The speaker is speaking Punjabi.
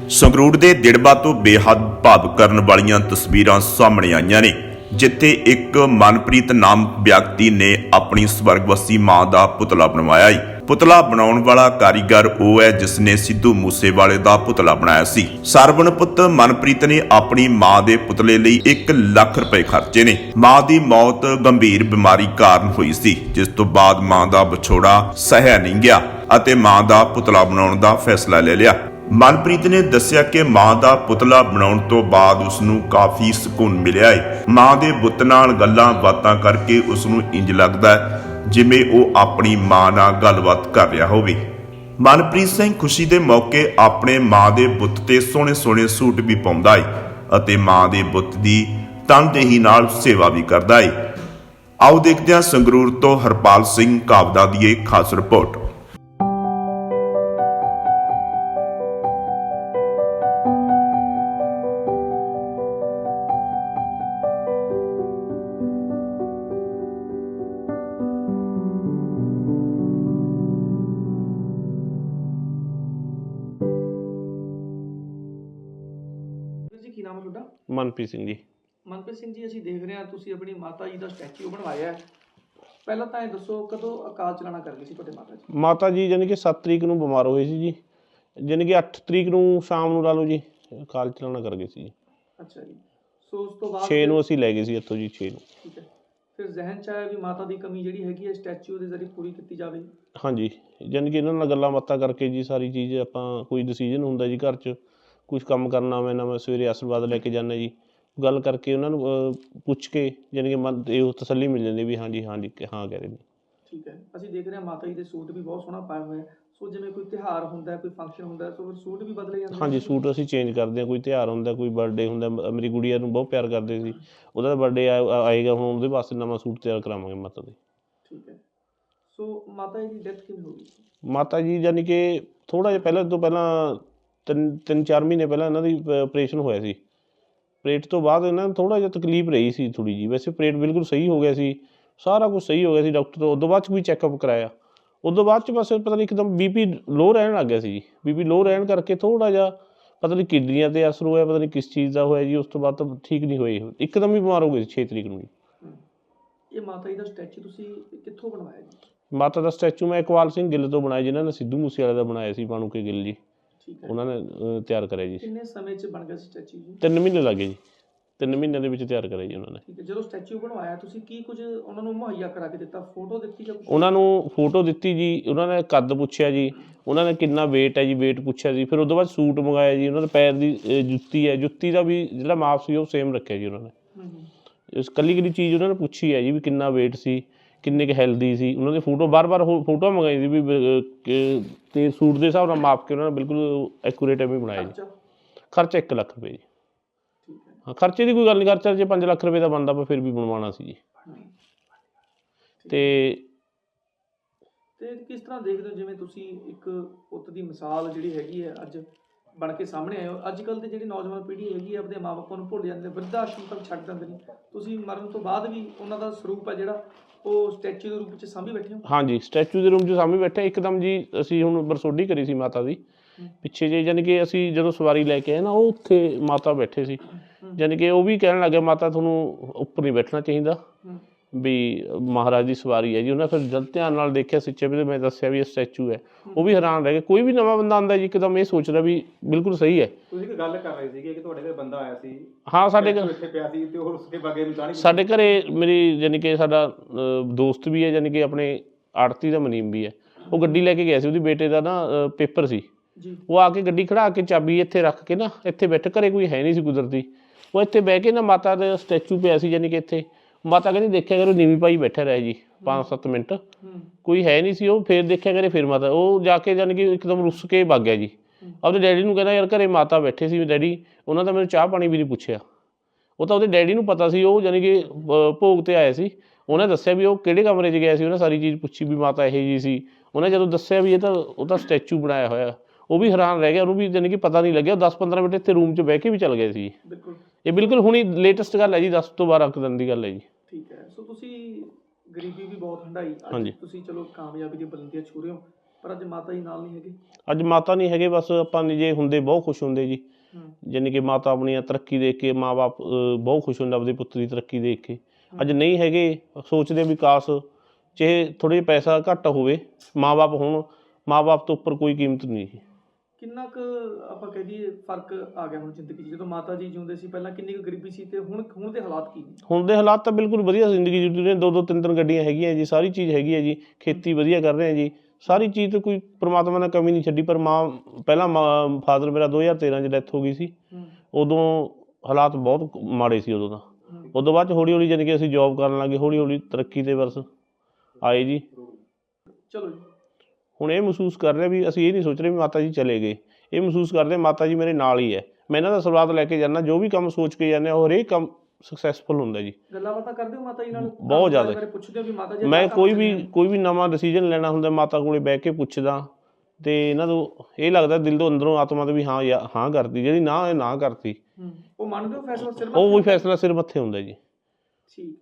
ਸੰਗਰੂਰ ਦੇ ਦਿੜਬਾ ਤੋਂ ਬੇਹੱਦ ਭਾਵ ਕਰਨ ਵਾਲੀਆਂ ਤਸਵੀਰਾਂ ਸਾਹਮਣੇ ਆਈਆਂ ਨੇ, ਜਿੱਥੇ ਇੱਕ ਮਨਪ੍ਰੀਤ ਨਾਮ ਵਿਅਕਤੀ ਨੇ ਆਪਣੀ ਸਵਰਗਵਾਸੀ ਮਾਂ ਦਾ ਪੁਤਲਾ ਬਣਵਾਇਆ ਹੈ ਪੁਤਲਾ ਬਣਾਉਣ ਵਾਲਾ ਕਾਰੀਗਰ ਉਹ ਹੈ ਜਿਸ ਨੇ ਸਿੱਧੂ ਮੂਸੇਵਾਲੇ ਦਾ ਪੁਤਲਾ ਬਣਾਇਆ ਸੀ। ਸਰਵਣ ਪੁੱਤ ਮਨਪ੍ਰੀਤ ਨੇ ਆਪਣੀ ਮਾਂ ਦੇ ਪੁਤਲੇ ਲਈ 1 ਲੱਖ ਰੁਪਏ ਖਰਚੇ ਨੇ। ਮਾਂ ਦੀ ਮੌਤ ਗੰਭੀਰ ਬਿਮਾਰੀ ਕਾਰਨ ਹੋਈ ਸੀ, ਜਿਸ ਤੋਂ ਬਾਅਦ ਮਾਂ ਦਾ ਵਿਛੋੜਾ ਸਹਿਆ ਨਹੀਂ ਗਿਆ ਅਤੇ ਮਾਂ ਦਾ ਪੁਤਲਾ ਬਣਾਉਣ ਦਾ ਫੈਸਲਾ ਲੈ ਲਿਆ। ਮਨਪ੍ਰੀਤ ਨੇ ਦੱਸਿਆ ਕਿ ਮਾਂ ਦਾ ਪੁਤਲਾ ਬਣਾਉਣ ਤੋਂ ਬਾਅਦ ਉਸ ਨੂੰ ਕਾਫੀ ਸਕੂਨ ਮਿਲਿਆ ਹੈ ਮਾਂ ਦੇ ਬੁੱਤ ਨਾਲ ਗੱਲਾਂ ਬਾਤਾਂ ਕਰਕੇ ਉਸ ਨੂੰ ਇੰਜ ਲੱਗਦਾ ਜਿਵੇਂ ਉਹ ਆਪਣੀ ਮਾਂ ਨਾਲ ਗੱਲਬਾਤ ਕਰ ਰਿਹਾ ਹੋਵੇ। ਮਨਪ੍ਰੀਤ ਸਿੰਘ ਖੁਸ਼ੀ ਦੇ ਮੌਕੇ ਆਪਣੇ ਮਾਂ ਦੇ ਬੁੱਤ ਤੇ ਸੋਹਣੇ ਸੋਹਣੇ ਸੂਟ ਵੀ ਪਾਉਂਦਾ ਹੈ ਅਤੇ ਮਾਂ ਦੇ ਬੁੱਤ ਦੀ ਤਨਦੇਹੀ ਨਾਲ ਸੇਵਾ ਵੀ ਕਰਦਾ ਹੈ ਆਓ ਦੇਖਦੇ ਹਾਂ ਸੰਗਰੂਰ ਤੋਂ ਹਰਪਾਲ ਸਿੰਘ ਕਾਬਦਾ ਦੀ ਇਹ ਖਾਸ ਰਿਪੋਰਟ। ਮਨਪ੍ਰੀਤ ਸਿੰਘ ਜੀ। ਮਨਪ੍ਰੀਤ ਸਿੰਘ ਜੀ ਅਸੀਂ ਦੇਖ ਰਹੇ ਹਾਂ ਤੁਸੀਂ ਆਪਣੀ ਮਾਤਾ ਜੀ ਦਾ ਸਟੈਚੂ ਬਣਵਾਇਆ ਹੈ। ਪਹਿਲਾਂ ਤਾਂ ਇਹ ਦੱਸੋ ਕਦੋਂ ਅਕਾਲ ਚਲਾਣਾ ਕਰ ਗਈ ਸੀ ਤੁਹਾਡੇ ਮਾਤਾ ਜੀ? ਮਾਤਾ ਜੀ ਯਾਨੀ ਕਿ 7 ਤਰੀਕ ਨੂੰ ਬਿਮਾਰ ਹੋਏ ਸੀ ਜੀ। ਯਾਨੀ ਕਿ 8 ਤਰੀਕ ਨੂੰ ਸ਼ਾਮ ਨੂੰ ਲਾ ਲਓ ਜੀ ਕਾਲ ਚਲਾਉਣਾ ਕਰ ਗਏ ਸੀ ਜੀ। ਅੱਛਾ ਜੀ। ਸੋ ਉਸ ਤੋਂ ਬਾਅਦ 6 ਨੂੰ ਅਸੀਂ ਲੈ ਗਏ ਸੀ ਇੱਥੋਂ ਜੀ 6 ਨੂੰ। ਠੀਕ ਹੈ। ਫਿਰ ਜ਼ਿਹਨ ਚ ਆਇਆ ਵੀ ਮਾਤਾ ਦੀ ਕਮੀ ਜਿਹੜੀ ਹੈਗੀ ਹੈ ਸਟੈਚੂ ਦੇ ਜ਼ਰੀਏ ਪੂਰੀ ਕੀਤੀ ਜਾਵੇ। ਹਾਂਜੀ। ਯਾਨੀ ਕਿ ਇਹਨਾਂ ਨਾਲ ਗੱਲਾਂ ਬਾਤਾਂ ਕਰਕੇ ਜੀ ਸਾਰੀ ਚੀਜ਼ ਆਪਾਂ ਕੋਈ ਡਿਸੀਜਨ ਹੁੰਦਾ ਜੀ ਘਰ 'ਚ ਕੁਝ ਕੰਮ ਕਰਨਾ ਮੈਂ ਨਾ ਮੈਂ ਸਵੇਰੇ ਆਸ਼ੀਰਵਾਦ ਲੈ ਕੇ ਜਾਂਦਾ ਜੀ। ਗੱਲ ਕਰਕੇ ਉਹਨਾਂ ਨੂੰ ਪੁੱਛ ਕੇ ਯਾਨੀ ਕਿ ਮਨ ਇਹ ਤਸੱਲੀ ਮਿਲ ਜਾਂਦੀ ਵੀ ਹਾਂਜੀ ਹਾਂਜੀ ਹਾਂ ਕਹਿ ਰਹੇ ਨੇ। ਠੀਕ ਹੈ। ਅਸੀਂ ਦੇਖ ਰਹੇ ਹਾਂ ਮਾਤਾ ਜੀ ਦੇ ਸੂਟ ਵੀ ਬਹੁਤ ਸੋਹਣਾ ਪਾਇਆ ਹੋਇਆ ਹੈ ਸੋ ਜਿਵੇਂ ਕੋਈ ਤਿਉਹਾਰ ਹੁੰਦਾ ਕੋਈ ਫੰਕਸ਼ਨ ਹੁੰਦਾ ਸੋ ਫਿਰ ਸੂਟ ਵੀ ਬਦਲੇ ਜਾਂਦੇ ਹਾਂਜੀ? ਸੂਟ ਅਸੀਂ ਚੇਂਜ ਕਰਦੇ ਹਾਂ। ਕੋਈ ਤਿਉਹਾਰ ਹੁੰਦਾ ਕੋਈ ਬਰਥਡੇ ਹੁੰਦਾ ਮੇਰੀ ਗੁੜੀਆ ਨੂੰ ਬਹੁਤ ਪਿਆਰ ਕਰਦੇ ਸੀ। ਉਹਦਾ ਬਰਥਡੇ ਆਏਗਾ ਹੁਣ ਉਹਦੇ ਵਾਸਤੇ ਨਵਾਂ ਸੂਟ ਤਿਆਰ ਕਰਾਵਾਂਗੇ ਮਾਤਾ ਦੇ। ਠੀਕ ਹੈ। ਸੋ ਮਾਤਾ ਜੀ ਦੀ ਡੈਥ ਕਿਵੇਂ ਹੋ ਗਈ? ਮਾਤਾ ਜੀ ਯਾਨੀ ਕਿ ਥੋੜਾ ਜਿਹਾ ਪਹਿਲਾਂ ਤੋਂ ਪਹਿਲਾਂ ਤਿੰਨ ਤਿੰਨ ਚਾਰ ਮਹੀਨੇ ਪਹਿਲਾਂ ਇਹਨਾਂ ਦੀ ਆਪਰੇਸ਼ਨ ਹੋਇਆ ਸੀ। ਆਪਰੇਟ ਤੋਂ ਬਾਅਦ ਇਹਨਾਂ ਨੂੰ ਥੋੜਾ ਜਿਹਾ ਤਕਲੀਫ ਰਹੀ ਸੀ ਥੋੜੀ ਜੀ ਵੈਸੇ ਆਪਰੇਟ ਬਿਲਕੁਲ ਸਹੀ ਹੋ ਗਿਆ ਸੀ। ਸਾਰਾ ਕੁਝ ਸਹੀ ਹੋ ਗਿਆ ਸੀ ਡਾਕਟਰ ਤੋਂ। ਉਦੋਂ ਬਾਅਦ ਚ ਵੀ ਚੈੱਕਅਪ ਕਰਾਇਆ। ਉਦੋਂ ਬਾਅਦ ਚ ਬਸ ਪਤਾ ਨਹੀਂ ਇੱਕਦਮ ਬੀਪੀ ਲੋ ਰਹਿਣ ਲੱਗ ਗਿਆ ਸੀ ਜੀ। ਬੀਪੀ ਲੋ ਰਹਿਣ ਕਰਕੇ ਥੋੜਾ ਜਿਹਾ ਪਤਾ ਨਹੀਂ ਕਿਡਨੀਆਂ ਤੇ ਅਸਰ ਹੋਇਆ ਪਤਾ ਨਹੀਂ ਕਿਸ ਚੀਜ਼ ਦਾ ਹੋਇਆ ਜੀ। ਉਸ ਤੋਂ ਬਾਅਦ ਤਾਂ ਠੀਕ ਨਹੀਂ ਹੋਏ। ਇੱਕਦਮ ਹੀ ਬਿਮਾਰ ਹੋ ਗਏ ਸੀ 6 ਤਰੀਕ ਨੂੰ ਜੀ। ਇਹ ਮਾਤਾ ਜੀ ਦਾ ਸਟੈਚੂ ਤੁਸੀਂ ਕਿੱਥੋਂ ਬਣਵਾਇਆ ਜੀ? ਮਾਤਾ ਦਾ ਸਟੈਚੂ ਮੈਂ ਇਕਵਾਲ ਸਿੰਘ ਗਿੱਲ ਤੋਂ ਬਣਾਇਆ ਜਿਨ੍ਹਾਂ ਨੇ ਸਿੱਧੂ ਮੂਸੇਵਾਲੇ ਦਾ ਬਣਾਇਆ ਸੀ ਬਾਣੂਕੇ ਗਿੱਲ ਜੀ। ਠੀਕ ਹੈ। ਉਹਨਾਂ ਨੇ ਅਹ, ਤਿਆਰ ਕਰਿਆ ਜੀ। ਕਿੰਨੇ ਸਮੇਂ 'ਚ ਬਣ ਗਿਆ ਸੀ ਸਟੈਚੂ ਜੀ? ਤਿੰਨ ਮਹੀਨੇ ਲੱਗੇ ਜੀ। ਤਿੰਨ ਮਹੀਨਿਆਂ ਦੇ ਵਿੱਚ ਤਿਆਰ ਕਰਿਆ ਜੀ ਉਹਨਾਂ ਨੇ। ਠੀਕ ਹੈ ਜਦੋਂ ਸਟੈਚੂ ਬਣਵਾਇਆ ਤੁਸੀਂ ਕੀ ਕੁਝ ਉਹਨਾਂ ਨੂੰ ਮੁਹੱਈਆ ਕਰਾ ਕੇ ਦਿੱਤਾ? ਫੋਟੋ ਦਿੱਤੀ ਜਾਂ ਕੁਛ? ਉਹਨਾਂ ਨੂੰ ਫੋਟੋ ਦਿੱਤੀ ਜੀ ਉਹਨਾਂ ਨੇ ਕੱਦ ਪੁੱਛਿਆ ਜੀ ਉਹਨਾਂ ਨੇ ਕਿੰਨਾ weight ਹੈ ਜੀ weight ਪੁੱਛਿਆ ਜੀ ਫਿਰ ਉਦੋਂ ਬਾਅਦ ਸੂਟ ਮੰਗਾਇਆ ਜੀ ਉਹਨਾਂ ਦੇ ਪੈਰ ਦੀ ਅਹ, ਜੁੱਤੀ ਹੈ ਜੁੱਤੀ ਦਾ ਵੀ ਜਿਹੜਾ ਮਾਪ ਸੀ ਉਹ ਸੇਮ ਰੱਖਿਆ ਜੀ ਉਹਨਾਂ ਨੇ। ਹਮ ਹਮ। ਇਸ ਕੱਲੀ ਕੱਲੀ ਚੀਜ਼ ਉਹਨਾਂ ਨੇ ਪੁੱਛੀ ਹੈ ਜੀ ਵੀ ਕਿੰਨਾ weight ਸੀ ਕਿੰਨੇ ਕੁ ਹੈਲਦੀ ਸੀ ਉਹਨਾਂ ਦੀ ਫੋਟੋ ਬਾਰ-ਬਾਰ ਫੋਟੋ ਮੰਗਾਈ ਸੀ ਵੀ ਤੇ ਸੂਟ ਦੇ ਹਿਸਾਬ ਨਾਲ ਮਾਪ ਕੇ ਉਹਨਾਂ ਨੇ ਬਿਲਕੁਲ ਐਕੂਰੇਟ ਐਵੇਂ ਬਣਾਇਆ ਜੀ ਖਰਚਾ? ਖਰਚਾ 1 ਲੱਖ ਰੁਪਏ ਜੀ। ਹੈ। ਖਰਚੇ ਦੀ ਕੋਈ ਗੱਲ ਨਹੀਂ ਖਰਚਾ ਜੇ 5 ਲੱਖ ਰੁਪਏ ਦਾ ਬਣਦਾ ਪਰ ਫਿਰ ਵੀ ਬਣਵਾਉਣਾ ਸੀ ਜੀ। ਤੇ ਤੇ ਕਿਸ ਤਰ੍ਹਾਂ ਦੇਖਦੇ ਹੋ ਜਿਵੇਂ ਤੁਸੀਂ ਇੱਕ ਪੁੱਤ ਦੀ ਮਿਸਾਲ ਜਿਹੜੀ ਹੈਗੀ ਹੈ ਅੱਜ ਬਣ ਕੇ ਸਾਹਮਣੇ ਆਏ ਹੋ। ਅੱਜ ਕੱਲ ਦੀ ਜਿਹੜੀ ਨੌਜਵਾਨ ਪੀੜ੍ਹੀ ਹੈਗੀ ਹੈ ਆਪਣੇ ਮਾਪਿਆਂ ਨੂੰ ਭੁੱਲ ਜਾਂਦੇ ਨੇ ਵਰਧਾ ਆਸ਼ਰਮ ਤੱਕ ਛੱਡ ਦਿੰਦੇ ਨੇ। ਤੁਸੀਂ ਮਰਨ ਤੋਂ ਬਾਅਦ ਵੀ ਉਹਨਾਂ ਦਾ ਸਰੂਪ ਹੈ ਜਿਹੜਾ ਉਹ ਸਟੈਚੂ ਦੇ ਰੂਪ ਵਿੱਚ ਸਾਂਭੀ ਬੈਠੇ ਹੋ? ਹਾਂਜੀ ਸਟੈਚੂ ਦੇ ਰੂਮ 'ਚ ਸਾਹਮਣੇ ਬੈਠੇ ਇੱਕਦਮ ਜੀ ਅਸੀਂ ਹੁਣ ਬਰਸੋਡੀ ਕਰੀ ਸੀ ਮਾਤਾ ਦੀ। ਪਿੱਛੇ ਜੇ ਯਾਨੀ ਕਿ ਅਸੀਂ ਜਦੋਂ ਸਵਾਰੀ ਲੈ ਕੇ ਆਏ ਨਾ ਉਹ ਉੱਥੇ ਮਾਤਾ ਬੈਠੇ ਸੀ। ਯਾਨੀ ਕਿ ਉਹ ਵੀ ਕਹਿਣ ਲੱਗੇ ਮਾਤਾ ਤੁਹਾਨੂੰ ਉੱਪਰ ਨਹੀਂ ਬੈਠਣਾ ਚਾਹੀਦਾ। ਵੀ ਮਹਾਰਾਜ ਦੀ ਸਵਾਰੀ ਹੈ ਜੀ। ਉਹਨਾਂ ਫਿਰ ਜਦ ਧਿਆਨ ਨਾਲ ਦੇਖਿਆ ਸੱਚੇ ਵੀ ਮੈਂ ਦੱਸਿਆ ਵੀ ਇਹ ਸਟੈਚੂ ਹੈ। ਉਹ ਵੀ ਹੈਰਾਨ ਰਹਿ ਗਏ। ਕੋਈ ਵੀ ਨਵਾਂ ਬੰਦਾ ਆਉਂਦਾ ਜੀ ਇੱਕਦਮ ਇਹ ਸੋਚਦਾ ਵੀ ਬਿਲਕੁਲ ਸਹੀ ਹੈ। ਤੁਸੀਂ ਇੱਕ ਗੱਲ ਕਰ ਰਹੇ ਸੀਗੇ ਕਿ ਤੁਹਾਡੇ ਘਰ ਬੰਦਾ ਆਇਆ ਸੀ। ਹਾਂ ਸਾਡੇ ਘਰ ਇੱਥੇ ਪਿਆ ਸੀ ਤੇ ਉਹ ਉਸਕੇ ਬਾਗੇ ਨੂੰ ਚਾਣੀ ਸਾਡੇ ਘਰੇ ਮੇਰੀ ਯਾਨੀ ਕਿ ਸਾਡਾ ਦੋਸਤ ਵੀ ਹੈ ਯਾਨੀ ਕਿ ਆਪਣੇ ਆੜਤੀ ਦਾ ਮਨੀਮ ਵੀ ਹੈ। ਉਹ ਗੱਡੀ ਲੈ ਕੇ ਗਿਆ ਸੀ ਉਹਦੀ ਬੇਟੇ ਦਾ ਨਾ ਪੇਪਰ ਸੀ। ਜੀ। ਉਹ ਆ ਕੇ ਗੱਡੀ ਖੜਾ ਕੇ ਚਾਬੀ ਇੱਥੇ ਰੱਖ ਕੇ ਨਾ ਇੱਥੇ ਬੈਠ ਘਰੇ ਕੋਈ ਹੈ ਨਹੀਂ ਸੀ ਕੁਦਰਤੀ। ਉਹ ਇੱਥੇ ਬਹਿ ਕੇ ਨਾ ਮਾਤਾ ਦਾ ਸਟੈਚੂ ਪਿਆ ਸੀ ਯਾਨੀ ਕਿ ਇੱਥੇ। ਮਾਤਾ ਕਹਿੰਦੀ ਦੇਖਿਆ ਕਰੋ ਨੀਵੀਂ ਪਾਈ ਬੈਠਾ ਰਿਹਾ ਜੀ 5-7 ਮਿੰਟ। ਕੋਈ ਹੈ ਨਹੀਂ ਸੀ ਉਹ ਫੇਰ ਦੇਖਿਆ ਕਰੇ ਫਿਰ ਮਾਤਾ। ਉਹ ਜਾ ਕੇ ਯਾਨੀ ਕਿ ਇੱਕਦਮ ਰੁੱਸ ਕੇ ਭੱਗ ਗਿਆ ਜੀ। ਆਪਦੇ ਡੈਡੀ ਨੂੰ ਕਹਿੰਦਾ ਯਾਰ ਘਰੇ ਮਾਤਾ ਬੈਠੇ ਸੀ ਡੈਡੀ ਉਹਨਾਂ ਦਾ ਮੈਨੂੰ ਚਾਹ ਪਾਣੀ ਵੀ ਨਹੀਂ ਪੁੱਛਿਆ। ਉਹ ਤਾਂ ਉਹਦੇ ਡੈਡੀ ਨੂੰ ਪਤਾ ਸੀ ਉਹ ਯਾਨੀ ਕਿ ਭੋਗ ਤੇ ਆਏ ਸੀ। ਉਹਨੇ ਦੱਸਿਆ ਵੀ ਉਹ ਕਿਹੜੇ ਕਮਰੇ 'ਚ ਗਿਆ ਸੀ ਉਹਨੇ ਸਾਰੀ ਚੀਜ਼ ਪੁੱਛੀ ਵੀ ਮਾਤਾ ਇਹ ਜੀ ਸੀ। ਉਹਨੇ ਜਦੋਂ ਦੱਸਿਆ ਵੀ ਇਹ ਤਾਂ ਉਹ ਤਾਂ ਸਟੈਚੂ ਬਣਾਇਆ ਹੋਇਆ। ਉਹ ਵੀ ਹੈਰਾਨ ਰਹਿ ਗਿਆ ਉਹਨੂੰ ਵੀ ਯਾਨੀ ਕਿ ਪਤਾ ਨਹੀਂ ਲੱਗਿਆ। 10-15 ਮਿੰਟ ਇੱਥੇ ਰੂਮ 'ਚ ਬਹਿ ਕੇ ਵੀ ਚੱਲ ਗਏ ਸੀ। ਬਿਲਕੁਲ। ਇਹ ਬਿਲਕੁਲ ਹੁਣੀ ਲੇਟੈਸਟ ਗੱਲ ਹੈ ਜੀ 10 ਤੋਂ 12 ਕੁ ਦਿਨ ਦੀ ਗੱਲ ਹੈ ਜੀ। ਠੀਕ ਹੈ। ਸੋ ਤੁਸੀਂ ਗਰੀਬੀ ਵੀ ਬਹੁਤ ਹੰਡਾਈ ਅੱਜ ਹਾਂਜੀ। ਤੁਸੀਂ ਚਲੋ ਕਾਮਯਾਬੀ ਦੀ ਬੁਲੰਦੀਆਂ ਛੂ ਰਹੇ ਹੋ ਪਰ ਅੱਜ ਮਾਤਾ ਜੀ ਨਾਲ ਨਹੀਂ ਹੈਗੇ। ਅੱਜ ਮਾਤਾ ਨਹੀਂ ਹੈਗੇ ਬਸ ਆਪਾਂ ਨੇ ਜੇ ਹੁੰਦੇ ਬਹੁਤ ਖੁਸ਼ ਹੁੰਦੇ ਜੀ। ਹੂੰ। ਯਾਨੀ ਕਿ ਮਾਤਾ ਆਪਣੀ ਤਰੱਕੀ ਦੇਖ ਕੇ ਮਾਪੇ ਬਹੁਤ ਖੁਸ਼ ਹੁੰਦੇ ਆਪਦੇ ਪੁੱਤ ਦੀ ਤਰੱਕੀ ਦੇਖ ਕੇ। ਅੱਜ ਨਹੀਂ ਹੈਗੇ ਸੋਚਦੇ ਵੀ ਕਾਸ਼ ਚਾਹੇ ਥੋੜੇ ਪੈਸਾ ਘੱਟ ਹੋਵੇ ਮਾਪੇ ਹੋਣ ਮਾਪੇ ਤੋਂ ਉੱਪਰ ਕੋਈ ਕੀਮਤ ਨਹੀਂ ਜੀ। ਕਿੰਨਾ ਕੁ ਆਪਾਂ ਕਹਿ ਦਈਏ ਫ਼ਰਕ ਆ ਗਿਆ ਹੁਣ ਜ਼ਿੰਦਗੀ 'ਚ? ਜਦੋਂ ਮਾਤਾ ਜੀ ਜਿਉਂਦੇ ਸੀ ਪਹਿਲਾਂ ਕਿੰਨੀ ਕੁ ਗਰੀਬੀ ਸੀ ਤੇ ਹੁਣ ਹੁਣ ਦੇ ਹਾਲਾਤ ਕੀ ਨੇ? ਹੁਣ ਦੇ ਹਾਲਾਤ ਤਾਂ ਬਿਲਕੁਲ ਵਧੀਆ ਜ਼ਿੰਦਗੀ ਨੇ। ਦੋ ਦੋ ਤਿੰਨ ਤਿੰਨ ਗੱਡੀਆਂ ਹੈਗੀਆਂ ਜੀ ਸਾਰੀ ਚੀਜ਼ ਹੈਗੀ ਹੈ ਜੀ। ਖੇਤੀ ਵਧੀਆ ਕਰ ਰਹੇ ਹਾਂ ਜੀ। ਸਾਰੀ ਚੀਜ਼ ਤੇ ਕੋਈ ਪ੍ਰਮਾਤਮਾ ਨੇ ਕਮੀ ਨਹੀਂ ਛੱਡੀ ਪਰ ਮਾਂ ਪਹਿਲਾਂ ਫਾਦਰ ਮੇਰਾ 2013 ਚ ਡੈਥ ਹੋ ਗਈ ਸੀ। ਉਦੋਂ ਹਾਲਾਤ ਬਹੁਤ ਮਾੜੇ ਸੀ ਉਦੋਂ ਤਾਂ। ਉਦੋਂ ਬਾਅਦ ਚ ਹੌਲੀ ਹੌਲੀ ਜਾਣੀ ਕਿ ਅਸੀਂ ਜੌਬ ਕਰਨ ਲੱਗੇ ਹੌਲੀ ਹੌਲੀ ਤਰੱਕੀ ਤੇ ਬਸ ਆਏ ਜੀ। ਚਲੋ ਜੀ। ਹੁਣ ਇਹ ਮਹਿਸੂਸ ਕਰ ਰਿਹਾ ਵੀ ਅਸੀਂ ਇਹ ਨਹੀਂ ਸੋਚ ਰਹੇ ਵੀ ਮਾਤਾ ਜੀ ਚਲੇ ਗਏ। ਇਹ ਮਹਿਸੂਸ ਕਰਦੇ ਮਾਤਾ ਜੀ ਮੇਰੇ ਨਾਲ ਹੀ ਹੈ। ਮੈਂ ਇਹਨਾਂ ਦਾ ਸਵਾਦ ਲੈ ਕੇ ਜਾਂਦਾ ਜੋ ਵੀ ਕੰਮ ਸੋਚ ਕੇ ਜਾਂਦੇ ਹਾਂ ਉਹ ਹਰੇਕ ਕੰਮ ਸਕਸੈਸਫੁਲ ਹੁੰਦਾ ਜੀ। ਗੱਲਾਂ ਬਾਤਾਂ ਕਰਦੇ ਹੋ ਮਾਤਾ ਜੀ ਨਾਲ? ਬਹੁਤ ਜ਼ਿਆਦਾ। ਪੁੱਛਦੇ ਹੋ ਵੀ ਮਾਤਾ ਜੀ ਮੈਂ ਕੋਈ ਵੀ। ਕੋਈ ਵੀ ਨਵਾਂ ਡਿਸੀਜਨ ਲੈਣਾ ਹੁੰਦਾ ਮਾਤਾ ਕੋਲੇ ਬਹਿ ਕੇ ਪੁੱਛਦਾ। ਤੇ ਇਹਨਾਂ ਨੂੰ ਇਹ ਲੱਗਦਾ ਦਿਲ ਤੋਂ ਅੰਦਰੋਂ ਆਤਮਾ ਤੋਂ ਵੀ ਹਾਂ ਹਾਂ ਕਰਤੀ ਜਿਹੜੀ ਨਾ ਇਹ ਨਾ ਕਰਤੀ। ਹੂੰ ਉਹ ਮੰਨਦੇ ਹੋ ਫੈਸਲਾ ਸਿਰ ਉਹ ਫੈਸਲਾ ਸਿਰ ਮੱਥੇ ਹੁੰਦਾ ਜੀ। ਠੀਕ